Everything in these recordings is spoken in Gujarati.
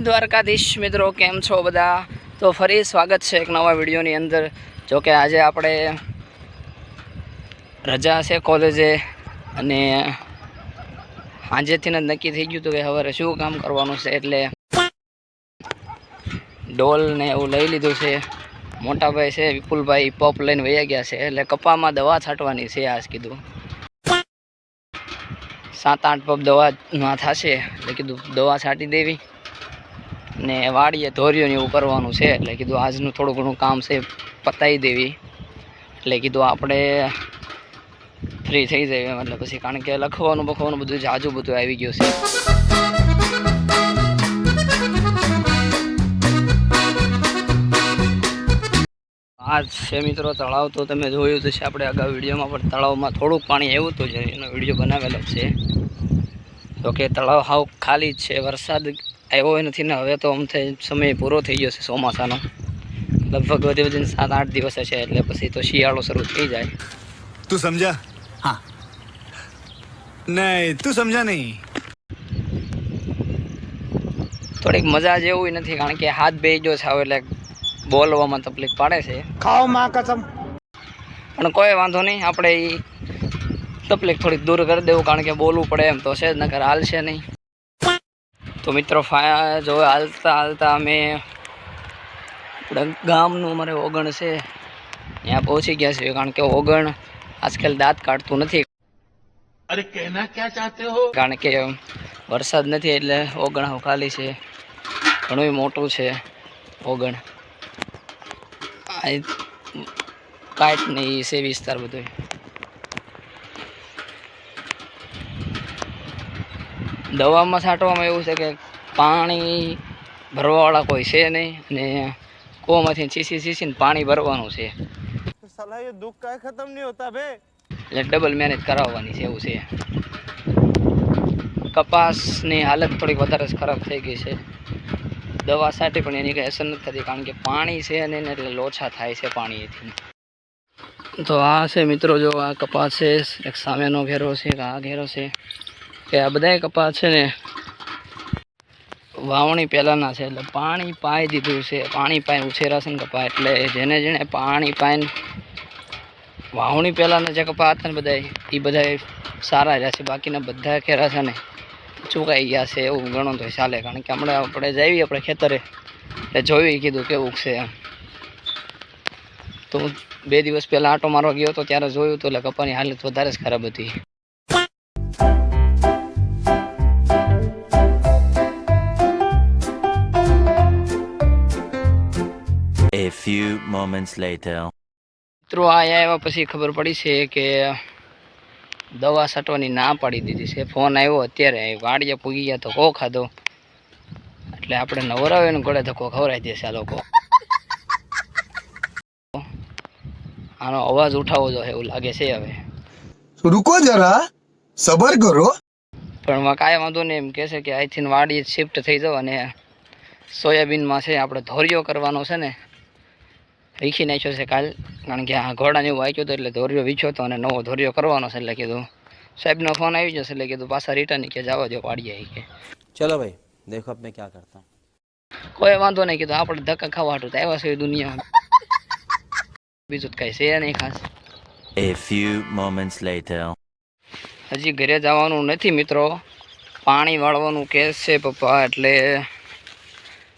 દ્વારકાધીશ મિત્રો, કેમ છો બધા? તો ફરી સ્વાગત છે એક નવા વિડીયોની અંદર. જો કે આજે આપણે રજા છે કોલેજે અને સાંજેથી જ નક્કી થઈ ગયું હતું કે હવે શું કામ કરવાનું છે એટલે ડોલ ને એવું લઈ લીધું છે. મોટાભાઈ છે, વિપુલભાઈ પપ લઈને વૈયા ગયા છે એટલે કપામાં દવા છાંટવાની છે આજ કીધું. સાત આઠ પપ દવા થશે એટલે કીધું દવા છાંટી દેવી. ને વાડીએ ધોર્યો ને એવું કરવાનું છે. એટલે કીધું આજનું થોડું ઘણું કામ છે પતાવી દેવી. એટલે કીધું આપણે ફ્રી થઈ જઈએ એટલે પછી કારણ કે લખવાનું બખવાનું બધું જાજુ બધું આવી ગયું છે. આ છે મિત્રો તળાવ. તો તમે જોયું તો છે આપણે અગાઉ વિડીયોમાં, પણ તળાવમાં થોડુંક પાણી આવ્યું હતું જે એનો વીડિયો બનાવેલો છે. તો કે તળાવ હાવ ખાલી જ છે. વરસાદ આવ્યો નથી ને હવે તો આમ થઈ સમય પૂરો થઈ ગયો છે ચોમાસાનો. લગભગ વધી વધીને સાત આઠ દિવસ હશે એટલે પછી તો શિયાળો શરૂ થઈ જાય. તું સમજા? હા. નહીં તું સમજા નહીં. થોડીક મજા જેવું નથી કારણ કે હાથ બે જો છે એટલે બોલવામાં તકલીફ પાડે છે. ખાઓ માં કસમ. પણ કોઈ વાંધો નહીં આપણે તકલીફ થોડીક દૂર કરી દેવું કારણ કે બોલવું પડે એમ તો છે જ નકર હાલશે નહીં. તો મિત્રો ફા જો હાલતા હાલતા અમે ગામનું અમારે ઓગણ છે. ત્યાં પહોંચી ગયા છે કારણ કે ઓગણ આજકાલ દાંત કાઢતું નથી. અરે કહેના ક્યાં ચાહતે હો? કારણ કે વરસાદ નથી એટલે ઓગણ ખાલી છે. ઘણું મોટું છે ઓગણ. કાંઈ નહીં છે વિસ્તાર બધો દવામાં છાંટવામાં એવું છે કે પાણી ભરવાવાળા કોઈ છે નહીં અને કૂવામાંથી ચીસી ચીસીને પાણી ભરવાનું છે. સલાહ દુઃખ કાંઈ ખતમ નહીં હોતા બે એટલે ડબલ મેનેજ કરાવવાની છે એવું છે. કપાસની હાલત થોડીક વધારે જ ખરાબ થઈ ગઈ છે. દવા છાંટી પણ એની કંઈ અસર નથી થતી કારણ કે પાણી છે અને એને એટલે લોછા થાય છે પાણીથી તો આ છે મિત્રો જો આ કપાસ છે એક સામેનો ઘેરો છે આ ઘેરો છે. કે આ બધાય કપા છે ને, વાવણી પહેલાંના છે, એટલે પાણી પાઈ દીધું છે, પાણી પાઈ ઉછેરા છે ને કપા, એટલે જેને જેને પાણી પાઈને વાવણી પહેલાંના જે કપા હતા ને બધા એ બધા સારા રહ્યા છે, બાકીના બધા ખેરા છે ને ચૂકાઈ ગયા છે, એવું ગણો તો ચાલે, કારણ કે હમણાં આપણે જઈએ આપણે ખેતરે, એટલે જોયું કીધું કેવું છે એમ. તો બે દિવસ પહેલાં આટો મારવા ગયો હતો ત્યારે જોયું હતું એટલે કપાની હાલત વધારે જ ખરાબ હતી. moments later. મિત્રો આયા એવા પછી ખબર પડી છે કે દવા છટવાની ના પાડી દીધી છે. ફોન આવ્યો અત્યારે વાડિયા પૂગી ગયા તો કો ખાધો. એટલે આપણે નવરાવે ને ગળે ધક્કો ખવરાઈ દેશે આ લોકો. આનો અવાજ ઉઠાવો જો એવું લાગે છે હવે. રૂકો જરા સબર કરો. પણ માં કાંઈ વાંધો નહીં એમ કહે છે કે અહીંથી વાડી શિફ્ટ થઈ જાવ અને સોયાબીનમાં છે આપણે ધોરિયો કરવાનો છે ને. વીખી નાખ્યો છે કાલ. કારણ કે આ ઘોડાને એવું વાંચ્યું હતું એટલે ધોરિયો વીછ્યો હતો અને નવો ધોરિયો કરવાનો છે એટલે કીધું સાહેબનો ફોન આવી જશે એટલે કીધું પાછા રિટર્ન કે જવા દો પાડીએ કે. ચલો ભાઈ દેખો અબ ક્યાં કરતા. કોઈ વાંધો નહીં કીધું આપણે ધક્કા ખાવા હાટું આવ્યા છે દુનિયા બીજું તો કઈ છે નહીં ખાસ. A few moments later. હજી ઘરે જવાનું નથી મિત્રો. પાણી વાળવાનું કેસ છે પપ્પા એટલે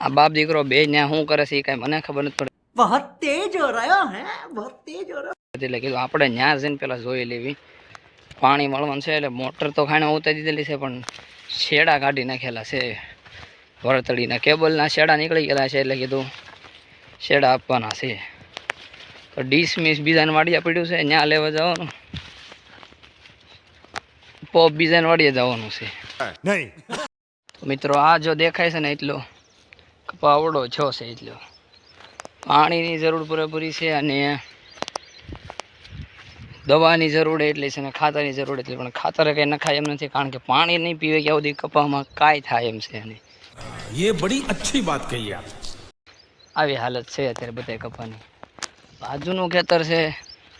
આ બાપ દીકરો બે ત્યાં શું કરે છે એ કાંઈ મને ખબર નથી પડતી. बहुत तेज हो रहा है बहुत तेज हो रहा એટલે કીધું આપણે ત્યાં જઈને પહેલાં જોઈ લેવી પાણી મળવાનું છે એટલે મોટર તો ખાણે ઉતારી દીધેલી છે પણ શેડા કાઢી નાખેલા છે વળતડીના કેબલના શેડા નીકળી ગયેલા છે એટલે કીધું શેડા આપવાના છે તો ડીશ મીસ બીજાને વાડીએ પડ્યું છે ત્યાં લેવા જવાનું પોપ બીજાને વાડીએ જવાનું છે नहीं તો મિત્રો આ જો દેખાય છે ને એટલો કપાવડો છો છે એટલો પાણીની જરૂર પૂરેપૂરી છે અને દવાની જરૂર એટલી છે અને ખાતરની જરૂર એટલી પણ ખાતર કંઈ નખાય એમ નથી કારણ કે પાણી નહીં પીવે કે આવું કપામાં કાંઈ થાય એમ છે એની એ બડી અચ્છી વાત કહી આવી હાલત છે અત્યારે બધા કપાની. બાજુનું ખેતર છે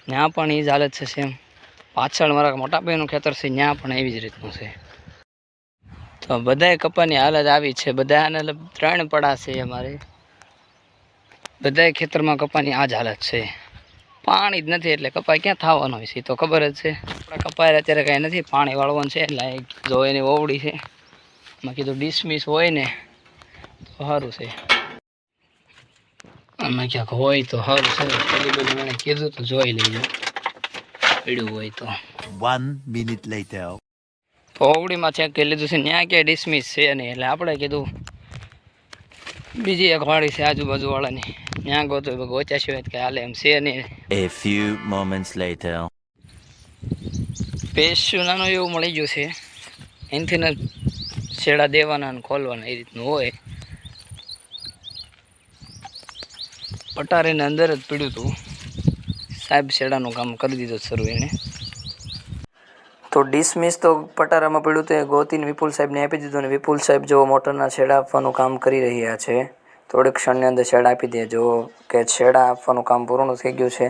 ત્યાં પણ એ જ હાલત છે સેમ. પાછળ મારા મોટા ભાઈનું ખેતર છે ત્યાં પણ એવી જ રીતનું છે. તો બધાય કપાની હાલત આવી છે બધાને ત્રણ પડા છે અમારે. બધાય ખેતરમાં કપાની આ જ હાલત છે. પાણી જ નથી એટલે કપાઈ ક્યાં થવાનો હોય છે તો ખબર જ છે. આપણા કપાય અત્યારે કાંઈ નથી પાણી વાળવાનું છે એટલે જો એની ઓવડી છે. મેં કીધું ડિસમિસ હોય ને તો સારું છે. અમે ક્યાંક હોય તો સારું છે પેલી બધું મને કીધું તો જોઈ લેજો. પડ્યું હોય તો. One minute later. તો ઓવડીમાં ચેક કરી લીધું છે ત્યાં ક્યાંય ડિસમિસ છે નહીં એટલે આપણે કીધું બીજી એક વાળી છે આજુબાજુ વાળાની ત્યાં ગોતું ગોચ્યા સિવાય કે હાલે એમ છે નહીં એ ફ્યુ મોમેન્ટ્સ later. પેસ્યું નાનું એવું મળી ગયું છે એનાથી ને છેડા દેવાના અને ખોલવાના એ રીતનું હોય પટારીને અંદર જ પીડ્યું હતું સાહેબ છેડાનું કામ કરી દીધું શરૂ એણે તો ડિસમિસ તો પટારામાં પડ્યું હતું એ ગોતીને વિપુલ સાહેબને આપી દીધું અને વિપુલ સાહેબ જો મોટરના છેડા આપવાનું કામ કરી રહ્યા છે. થોડીક ક્ષણની અંદર છેડા આપી દે. જો કે છેડા આપવાનું કામ પૂર્ણ થઈ ગયું છે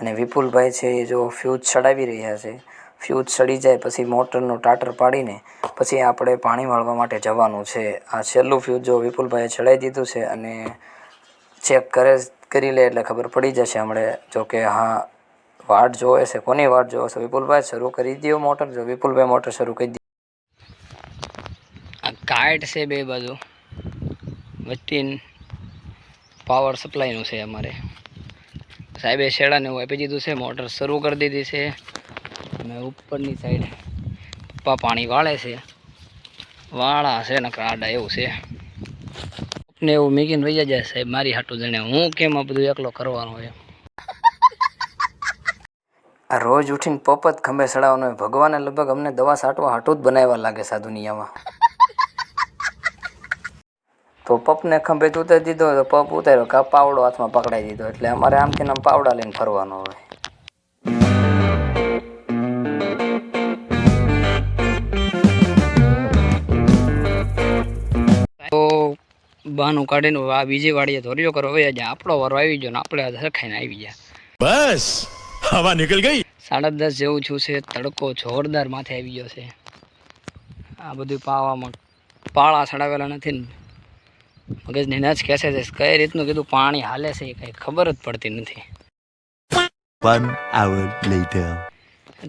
અને વિપુલભાઈ છે એ જો ફ્યુઝ ચડાવી રહ્યા છે. ફ્યુઝ ચડી જાય પછી મોટરનું ટાટર પાડીને પછી આપણે પાણી વાળવા માટે જવાનું છે. આ છેલ્લું ફ્યુઝ જો વિપુલભાઈએ ચડાવી દીધું છે અને ચેક કરે કરી લે એટલે ખબર પડી જશે હમણાં. જો કે હા, વાટ જોવે છે. કોની વાટ જોવે છે? વિપુલભાઈ શરૂ કરી દો મોટર. જો વિપુલભાઈ મોટર શરૂ કરી દી આ કાઇટ છે બે બાજુ. વચ્ચે પાવર સપ્લાયનું છે અમારે. સાહેબે શેડાને એવું આપી દીધું છે, મોટર શરૂ કરી દીધી છે. અને ઉપરની સાઈડ પપ્પા પાણી વાળે છે. વાળા છે ને આડા એવું છે. ને એવું મીકીને વહી જાય સાહેબ, મારી હાટું જણે હું કેમ આ બધું એકલો કરવાનો હોય રોજ ઉઠીને પપ જ ખંભે ચડાવવાનો હોય. ભગવાને લગભગ અમને દવા સાટવા હાટું જ બનાવવા લાગે સાધુ દુનિયામાં. તો પપને ખંભે ઉતારી દીધો તો પપ ઉતાર્યો કા પાવડો હાથમાં પકડાઈ દીધો. એટલે અમારે આમથી આમ પાવડા લઈને ફરવાનું હોય. તો બહાનું કાઢીને આ બીજી વાડીએ ધોર્યો કરો. હવે આજે આપણો વારો આવી ગયો ને આપણે સરખાઈને આવી ગયા. બસ હવા નીકળી ગઈ. સાડા દસ જેવું છું છે તડકો જોરદાર માથે આવી ગયો છે. આ બધું પાવામાં પાળા સડાવેલા નથી ને. મગજને ના જ કહેશે છે. કઈ રીતનું કીધું પાણી હાલે છે એ કંઈ ખબર જ પડતી નથી.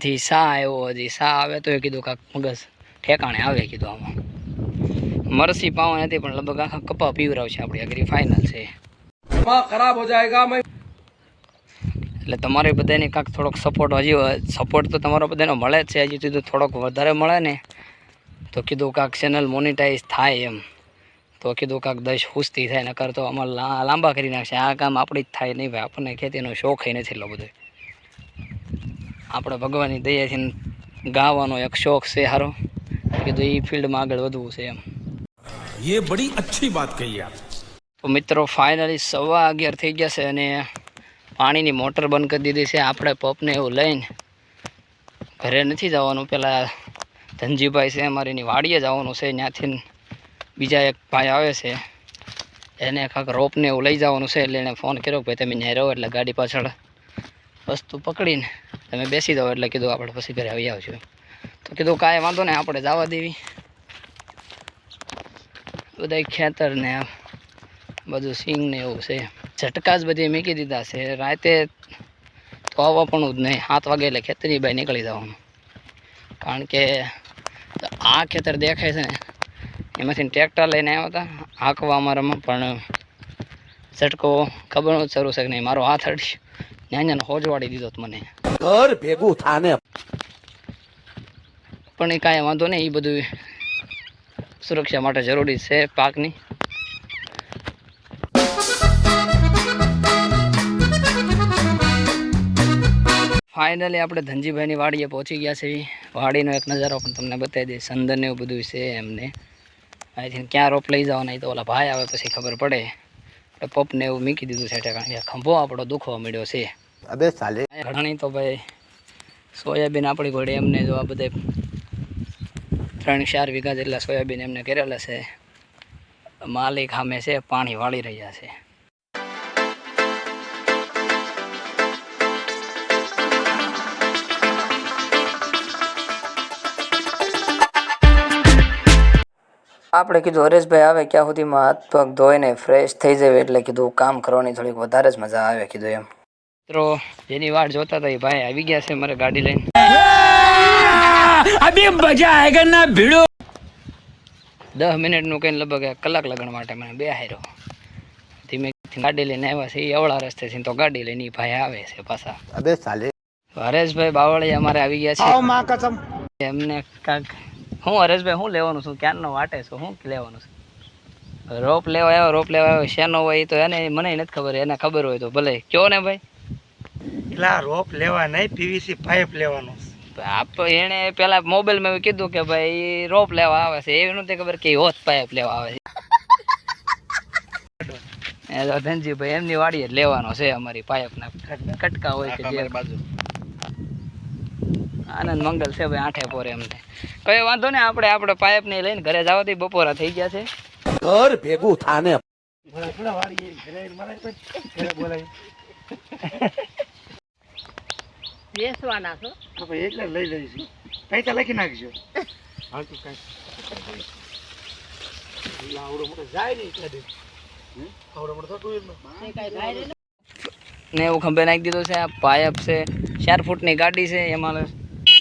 હજી સા આવ્યો? હજી સા આવે તો એ કીધું કાંક મગજ ઠેકાણે આવે કીધું આમાં. મરસી પાવા નથી પણ લગભગ આખા કપા પીવરાવશે આપણી આગળ ફાઇનલ છે. ખરાબ હો જાયગા એટલે તમારે બધાને કાંક થોડોક સપોર્ટ હજી સપોર્ટ તો તમારો બધાને મળે જ છે. હજી કીધું થોડોક વધારે મળે ને તો કીધું કાંક ચેનલ મોનિટાઈઝ થાય એમ. તો કીધું કાંક દસ ખુશતી થાય નકર તો અમારે લાંબા કરી નાખશે. આ કામ આપણી જ થાય નહીં ભાઈ આપણને ખેતીનો શોખય નથી એટલો બધો. આપણે ભગવાનની દયાથી ગાવાનો એક શોખ છે સારો કીધું એ ફિલ્ડમાં આગળ વધવું છે એમ. એ બડી અચ્છી વાત કહી તો મિત્રો ફાઇનલી સવા અગિયાર થઈ ગયા છે અને પાણીની મોટર બંધ કરી દીધી છે. આપણે પપને એવું લઈને ઘરે નથી જવાનું. પહેલાં ધનજીભાઈ છે અમારીની વાડીએ જવાનું છે. ત્યાંથી બીજા એક ભાઈ આવે છે, એને કાંક રોપને એવું લઈ જવાનું છે, એટલે એને ફોન કર્યો ભાઈ તમે ન્યાય રહો એટલે ગાડી પાછળ વસ્તુ પકડીને તમે બેસી દો એટલે કીધું આપણે પછી ઘરે આવી આવશું તો કીધું કાંઈ વાંધો નહીં, આપણે જવા દેવી. બધા ખેતર ને બધું સિંગ ને એવું છે. ઝટકા જ બધી મૂકી દીધા છે. રાતે તો આવવા જ નહીં. સાત વાગે એટલે ખેતરી બહાર નીકળી જવાનું. કારણ કે આ ખેતર દેખાય છે ને એમાંથી ટ્રેક્ટર લઈને આવ્યા હતા. હાંકવા અમારામાં પણ ઝટકો ખબર શરૂ છે કે નહીં મારો હાથ અડ્યો ત્યાં ત્યાં હોજવાડી દીધો મને. ઘર ભેગું થાને. પણ એ કાંઈ વાંધો નહીં એ બધું સુરક્ષા માટે જરૂરી છે પાકની. ફાઇનલી આપણે ધનજીભાઈની વાડીએ પહોંચી ગયા છીએ. વાડીનો એક નજારો પણ તમને બતાવી દઈશ. અંદર એવું બધું છે એમને. આઈ અહીંથી ક્યાં રોપ લઈ જવાના તો ઓલા ભાઈ આવે પછી ખબર પડે. આપણે પપને એવું મૂકી દીધું છે કારણ કે ખંભો આપણો દુખવા મળ્યો છે. અબે ચાલે ઘણી તો ભાઈ સોયાબીન આપણી ઘોડે એમને જો આ બધે ત્રણ ચાર વીઘા જેટલા સોયાબીન એમને કરેલા છે. માલિક સામે છે પાણી વાળી રહ્યા છે. આપણે કીધું હરેશભાઈ આવે ક્યાં સુધીમાં હાથ પગ ધોઈને ફ્રેશ થઈ જાય એટલે કીધું કામ કરવાની થોડીક વધારે જ મજા આવે કીધું એમ. મિત્રો જેની વાટ જોતા હતા ભાઈ આવી ગયા છે મારે ગાડી લઈને. અભી મજા આયગા ભીડો? દસ મિનિટનું કંઈ લગભગ કલાક લગણ માટે મને બે હારો ધીમે ગાડી લઈને આવ્યા છે એ અવળા રસ્તે છે તો ગાડી લઈને ભાઈ આવે છે પાછા. અબે સાલે. હરેશભાઈ બાવળિયા અમારે આવી ગયા છે. એમને કાંક હું હરેશભાઈ હું લેવાનું છું? ક્યારનો વાટે છું? હું લેવાનું છે? રોપ લેવા આવ્યો રોપ લેવા આવ્યો. શેનો હોય એ તો એને મને નથી ખબર એને ખબર હોય તો ભલે. કયો ને ભાઈ? પેલા રોપ લેવા નહીં પીવીસી પાઇપ લેવાનો આપ એણે પેલા મોબાઈલમાં એવું કીધું કે ભાઈ રોપ લેવા આવે છે. એવી નથી ખબર કે હોત પાઇપ લેવા આવે છે. એ તો ધનજીભાઈ એમની વાડીએ જ લેવાનો છે અમારી પાઇપના કટકા. હોય કે જે. આનંદ મંગલ છે ભાઈ આઠે પોરે અમને કઈ વાંધો ને આપણે આપણે પાઇપ ને લઈને ઘરે જવાથી બપોરા થઈ ગયા છે. ઘર ભેગું થાને. બેસવાના લઈશું. પૈસા ને. એવું ખંભે નાખી દીધો છે આ પાયપ છે ચાર ફૂટની ગાડી છે એમાં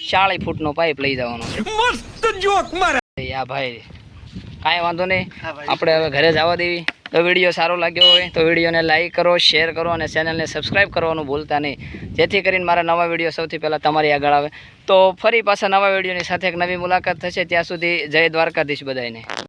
ચાળી ફૂટનો પાઇપ લઈ જવાનો મસ્ત જોક મારે. યા ભાઈ. કાંઈ વાંધો નહીં. આપણે હવે ઘરે જવા દેવી. તો વીડિયો સારો લાગ્યો હોય તો વિડીયોને લાઇક કરો શેર કરો અને ચેનલને સબસ્ક્રાઈબ કરવાનું ભૂલતા નહીં. જેથી કરીને મારા નવા વીડિયો સૌથી પહેલાં તમારી આગળ આવે. તો ફરી પાછા નવા વિડીયોની સાથે એક નવી મુલાકાત થશે. ત્યાં સુધી જય દ્વારકાધીશ બધાને